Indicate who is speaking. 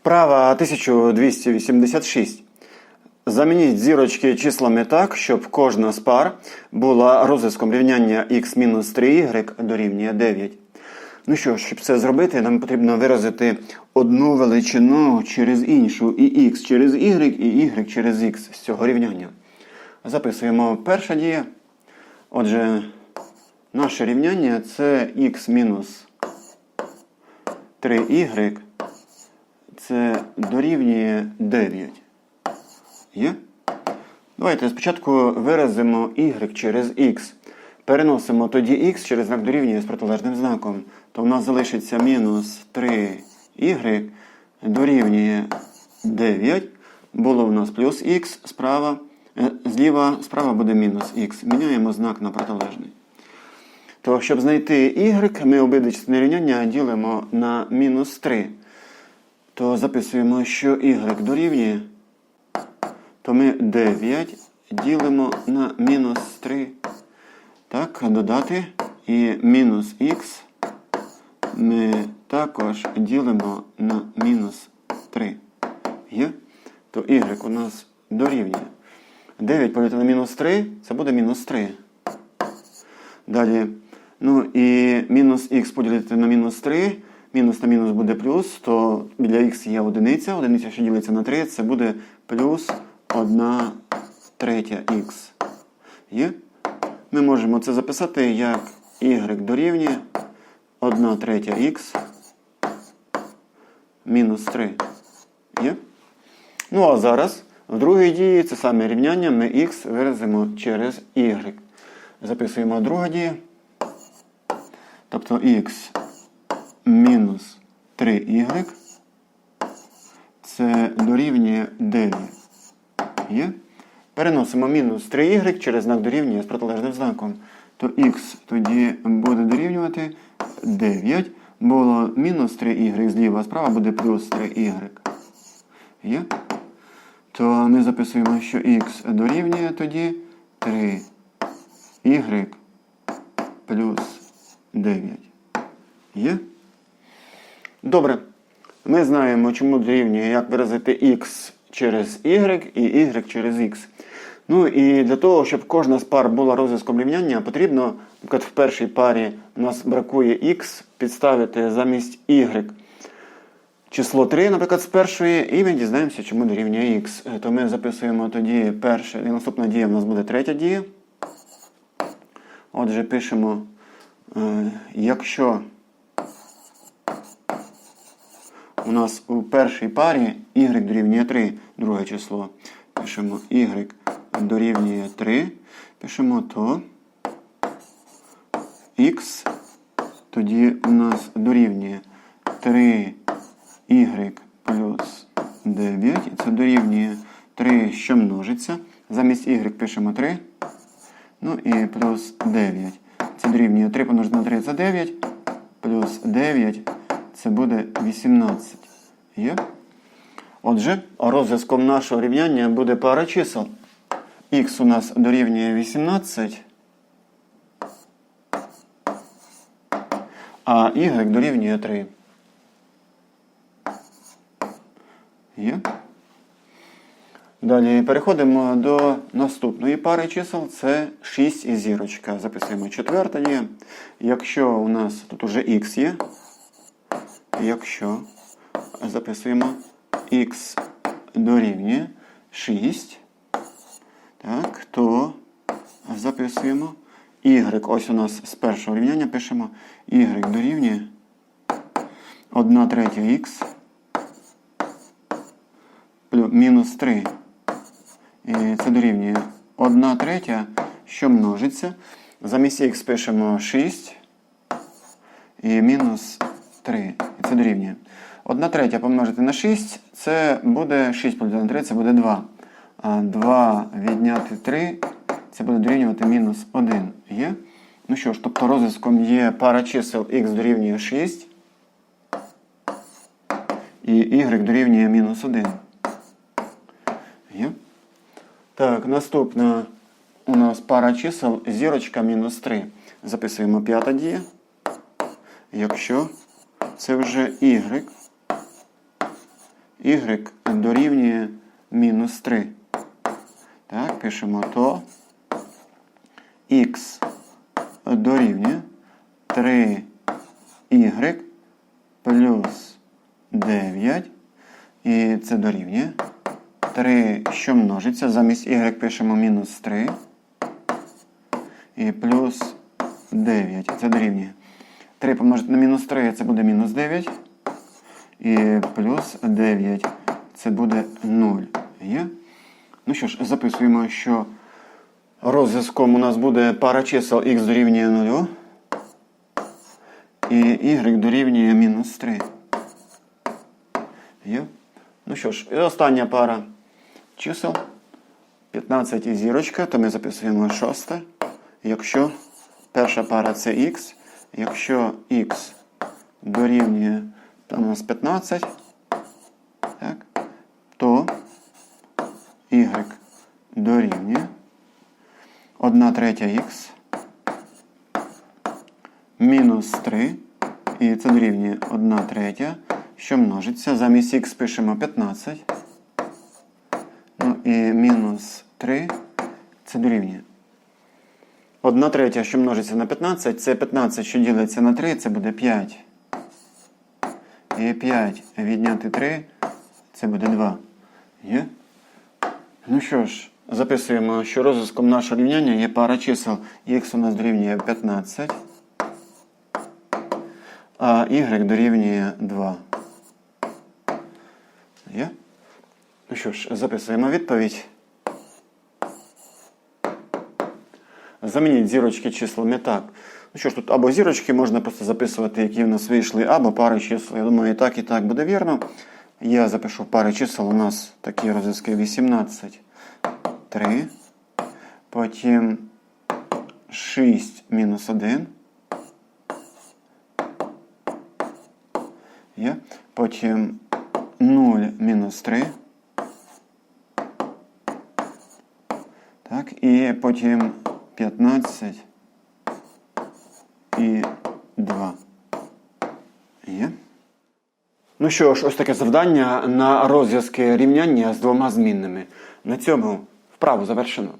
Speaker 1: Вправа 1286. Замініть зірочки числами так, щоб кожна з пар була розв'язком рівняння x-3y дорівнює 9. Ну що щоб це зробити, нам потрібно виразити одну величину через іншу, і x через y, і y через x з цього рівняння. Записуємо перша дія. Отже, наше рівняння це x мінус 3y. Це дорівнює 9. Є? Давайте спочатку виразимо y через x. Переносимо тоді x через знак дорівнює з протилежним знаком. То в нас залишиться мінус 3y дорівнює 9. Було в нас плюс х справа. е, Зліва справа буде мінус х. Міняємо знак на протилежний. То, щоб знайти y, ми обидві частини рівняння ділимо на мінус 3. То записуємо, що y дорівнює, то ми 9 ділимо на мінус 3. Так, додати. І мінус х ми також ділимо на мінус 3. Є? То y у нас дорівнює. 9 поділити на мінус 3, це буде мінус 3. Далі. Ну і мінус х поділити на мінус 3. Мінус на мінус буде плюс, то біля х є одиниця. Одиниця, що ділиться на 3, це буде плюс 1 третя х. Є? Ми можемо це записати як y дорівнює 1 третя х мінус 3. Є? Ну а зараз в другій дії це саме рівняння ми х виразимо через y. Записуємо друга дія. Тобто х мінус 3y це дорівнює 9. Є? Переносимо мінус 3y через знак дорівнює з протилежним знаком. То х тоді буде дорівнювати 9. Було мінус 3y зліва, справа буде плюс 3y. Є? То ми записуємо, що х дорівнює тоді 3y плюс 9. Є? Добре. Ми знаємо, чому дорівнює, як виразити x через y і y через x. Ну і для того, щоб кожна з пар була розв'язком рівняння, потрібно, наприклад, в першій парі у нас бракує x, підставити замість y число 3, наприклад, з першої, і ми дізнаємося, чому дорівнює x. То ми записуємо тоді перше, і наступна дія в нас буде третя дія. Отже, пишемо, е, якщо у нас у першій парі y дорівнює 3, друге число. Пишемо y дорівнює 3. Пишемо то x тоді у нас дорівнює 3y плюс 9. І це дорівнює 3, що множиться. Замість y пишемо 3. Ну і плюс 9. Це дорівнює 3 помножити на 3 це 9. Плюс 9 це буде 18. Є? Отже, розв'язком нашого рівняння буде пара чисел. Х у нас дорівнює 18, а y дорівнює 3. Є? Далі переходимо до наступної пари чисел. Це 6 і зірочка. Записуємо четверта є. Якщо у нас тут уже х є, якщо записуємо х дорівнює 6, так, то записуємо y. Ось у нас з першого рівняння пишемо y дорівнює 1 третя х мінус 3. І це дорівнює 1 третя, що множиться. Замість х пишемо 6 і мінус 3. Це дорівнює. 1 третя помножити на 6, це буде 6 поділити на 3, це буде 2. А 2 відняти 3, це буде дорівнювати мінус 1. Є? Ну що ж, тобто розв'язком є пара чисел х дорівнює 6 і y дорівнює мінус 1. Є? Так, наступна у нас пара чисел зірочка мінус 3. Записуємо п'ята дія. Якщо це вже y y дорівнює мінус 3. Так, пишемо то х дорівнює 3y плюс 9. І це дорівнює 3, що множиться. Замість y пишемо мінус 3. І плюс 9. Це дорівнює. 3 помножити на мінус 3 це буде мінус 9. І плюс 9 це буде 0. Є? Ну що ж, записуємо, що розв'язком у нас буде пара чисел x дорівнює 0 і y дорівнює мінус 3. Є? Ну що ж, і остання пара чисел. 15 і зірочка, то ми записуємо шосте. Якщо перша пара це x, якщо x дорівнює там у нас 15, так, то y дорівнює 1 третя х мінус 3, і це дорівнює 1 третя, що множиться. Замість х пишемо 15. Ну і мінус 3 це дорівнює. 1 третя, що множиться на 15, це 15, що ділиться на 3, це буде 5. І 5 відняти 3, це буде 2. Є? Ну що ж, записуємо, що розв'язком нашого рівняння є пара чисел. Х у нас дорівнює 15, а y дорівнює 2. Є? Ну що ж, записуємо відповідь. Замініть зірочки числами так. Ну що ж, тут або зірочки можна просто записувати, які в нас вийшли, або пари чисел. Я думаю, і так, і так буде вірно. Я запишу пари чисел. У нас такі розв'язки 18, 3. Потім 6 мінус 1. Є. Потім 0 мінус 3. Так, і потім 15 і 2. Є. Ну що ж, ось таке завдання на розв'язки рівняння з двома змінними. На цьому вправу завершено.